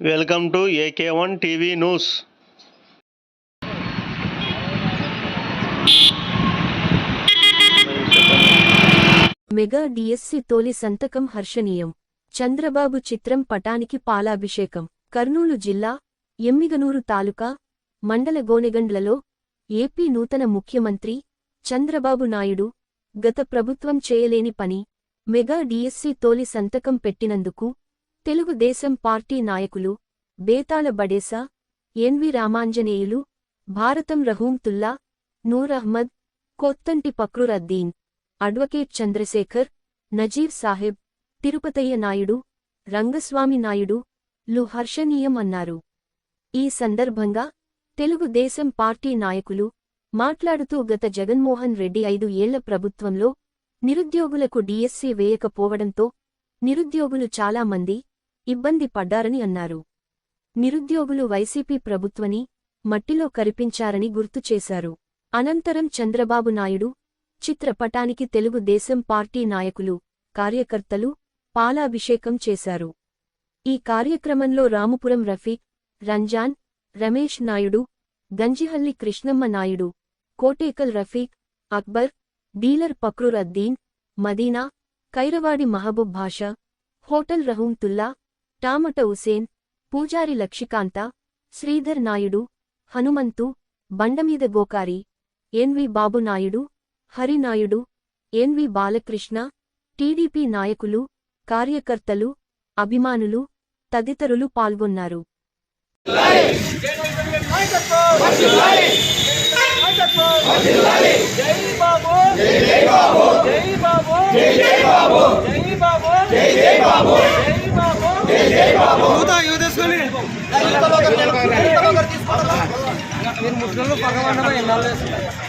Welcome to AK one TV news. Mega DSC తొలి సంతకం హర్షణీయం. చంద్రబాబు చిత్రం పటానికి పాలాభిషేకం. కర్నూలు జిల్లా ఎమ్మిగనూరు తాలూకా మండల గోనెగండ్లలో ఏపీ నూతన ముఖ్యమంత్రి చంద్రబాబు నాయుడు గత ప్రభుత్వం చేయలేని పని మెగా డిఎస్సి తొలి సంతకం పెట్టినందుకు తెలుగుదేశం పార్టీ నాయకులు బేతాళ బడేసా ఎన్వి రామాంజనేయులు భారతం రహూంతుల్లా నూర్ అహ్మద్ కొత్తంటి పక్రురద్దీన్ అడ్వకేట్ చంద్రశేఖర్ నజీర్ సాహెబ్ తిరుపతయ్య నాయుడు రంగస్వామి నాయుడు లు హర్షణీయం అన్నారు. ఈ సందర్భంగా తెలుగుదేశం పార్టీ నాయకులు మాట్లాడుతూ గత జగన్మోహన్ రెడ్డి ఐదు ఏళ్ళ ప్రభుత్వంలో నిరుద్యోగులకు డిఎస్సీ వేయకపోవడంతో నిరుద్యోగులు చాలా మంది ఇబ్బంది పడ్డారని అన్నారు. నిరుద్యోగులు వైసీపీ ప్రభుత్వని మట్టిలో కరిపించారని గుర్తు చేశారు. అనంతరం చంద్రబాబు నాయుడు చిత్రపటానికి తెలుగుదేశం పార్టీ నాయకులు కార్యకర్తలు పాలాభిషేకం చేశారు. ఈ కార్యక్రమంలో Ramupuram Rafiq Ramzan Ramesh Naidu Ganjihalli Krishnamma Naidu Kotekal Rafiq Akbar dealer Fakruddin Madina Kairavadi Mahaboob Basha hotel Rahamtulla tomato Hussain Pujari Lakshikanta Sridhar Naidu Hanumanthu Bandameeda Gokari NV Babu Naidu Harinaidu NV Balakrishna TDP నాయకులు కార్యకర్తలు అభిమానులు తదితరులు పాల్గొన్నారు. జై బాబు. జై జై బాబు. జై బాబు. జై జై బాబు జై బాబు జై జై బాబు జై బాబు జై జై బాబు యూత యూత తీసుకొని మీరు ముస్లింలు పక్కన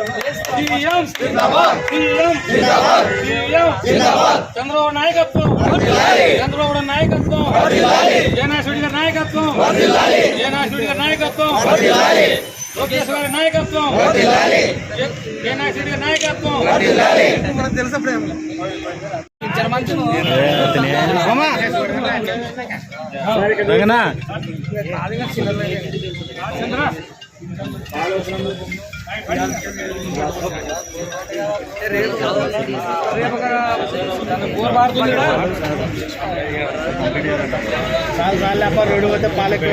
సీఎం జిందాబాద్ సీఎం జిందాబాద్ సీఎం జిందాబాద్. చంద్రబాబు నాయకత్వం చంద్రబాబు నాయకత్వం జయనాథుడి గారి నాయకత్వం జయనాథుడి గారి నాయకత్వం లోకేష్ గారి నాయకత్వం జయనాథుడి గారి నాయకత్వం. మనకు తెలుసా ప్రేమ చంద్ర రోడ్డు పోతే పాలకు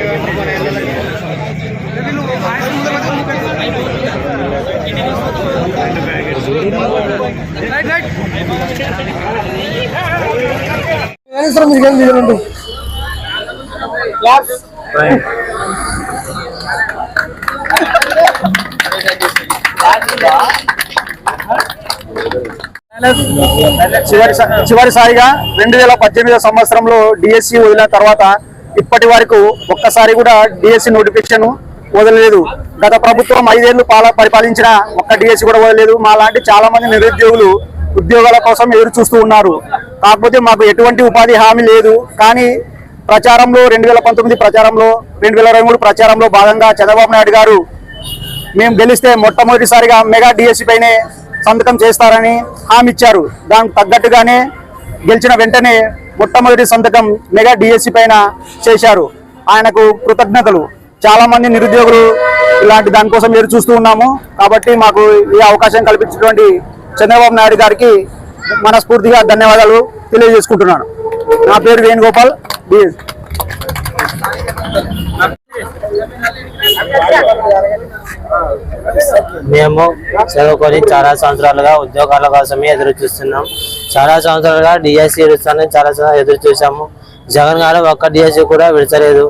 చివరి సారిగా రెండు వేల పద్దెనిమిదో సంవత్సరంలో డిఎస్సి వదిలిన తర్వాత ఇప్పటి వరకు ఒక్కసారి కూడా డిఎస్సి నోటిఫికేషన్ వదలలేదు. గత ప్రభుత్వం ఐదేళ్ళు పాల పరిపాలించిన ఒక్క డిఎస్సి కూడా వదలలేదు. మా లాంటి చాలా మంది నిరుద్యోగులు ఉద్యోగాల కోసం ఎదురు చూస్తూ ఉన్నారు. కాకపోతే మాకు ఎటువంటి ఉపాధి హామీ లేదు. కానీ ప్రచారంలో రెండు వేల పంతొమ్మిది ప్రచారంలో రెండు వేల ఇరవై మూడు ప్రచారంలో భాగంగా చంద్రబాబు నాయుడు గారు మేము గెలిస్తే మొట్టమొదటిసారిగా మెగా డిఎస్సి పైనే సంతకం చేస్తారని హామీ ఇచ్చారు. దానికి తగ్గట్టుగానే గెలిచిన వెంటనే మొట్టమొదటి సంతకం మెగా డిఎస్సి పైన చేశారు. ఆయనకు కృతజ్ఞతలు. చాలా మంది నిరుద్యోగులు ఇలాంటి దానికోసం ఎదురు చూస్తూ ఉన్నాము. కాబట్టి మాకు ఈ అవకాశం కల్పించినటువంటి చంద్రబాబు నాయుడు గారికి మనస్ఫూర్తిగా ధన్యవాదాలు తెలియజేసుకుంటున్నాను. నా పేరు వేణుగోపాల్. డిఎస్ మేము చదువుకొని చాలా సంవత్సరాలుగా ఉద్యోగాల కోసమే ఎదురు చూస్తున్నాం. చాలా సంవత్సరాలుగా డిఎస్సి విడుస్తానని చాలా ఎదురు చూసాము జగన్ గారు ఒక్క డిఎస్సి కూడా విడచలేదు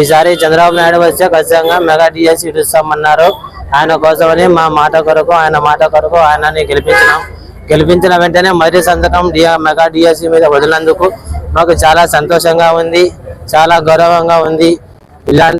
ఈసారి చంద్రబాబు నాయుడు వస్తే ఖచ్చితంగా మెగా డిఎస్సి విడుస్తామన్నారు ఆయన కోసమని మా మాట కొరకు ఆయన మాట కొరకు ఆయనని గెలిపించినాం. గెలిపించిన వెంటనే మొదటి సంతకం డిఆ మెగా డిఎస్సి మీద వదిలినందుకు మాకు చాలా సంతోషంగా ఉంది చాలా గౌరవంగా ఉంది. ఇలాంటి